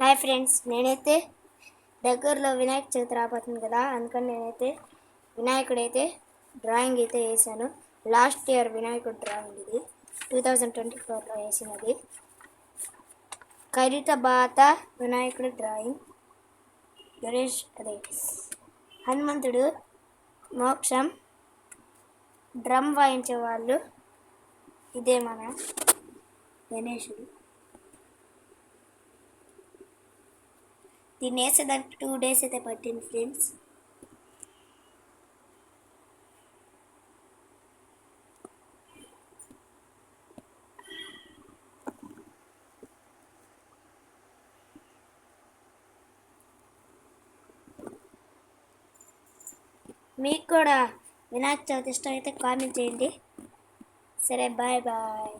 Hi friends నేనైతే దగ్గరలో వినాయక చవితి రాబోతుంది కదా అందుకని నేనైతే వినాయకుడు అయితే డ్రాయింగ్ అయితే వేసాను. లాస్ట్ ఇయర్ వినాయకుడు డ్రాయింగ్ ఇది టూ థౌజండ్ ట్వంటీ ఫోర్లో వేసినది బాత వినాయకుడు డ్రాయింగ్ గణేష్ అదే హనుమంతుడు మోక్షం. డ్రమ్ వాయించే వాళ్ళు ఇదే మన గణేషుడు. దీన్ని వేసేదానికి టూ డేస్ అయితే పట్టింది ఫ్రెండ్స్ మీకు కూడా వినాయక చవితి ఇష్టం అయితే కామెంట్ చేయండి. సరే బాయ్ బాయ్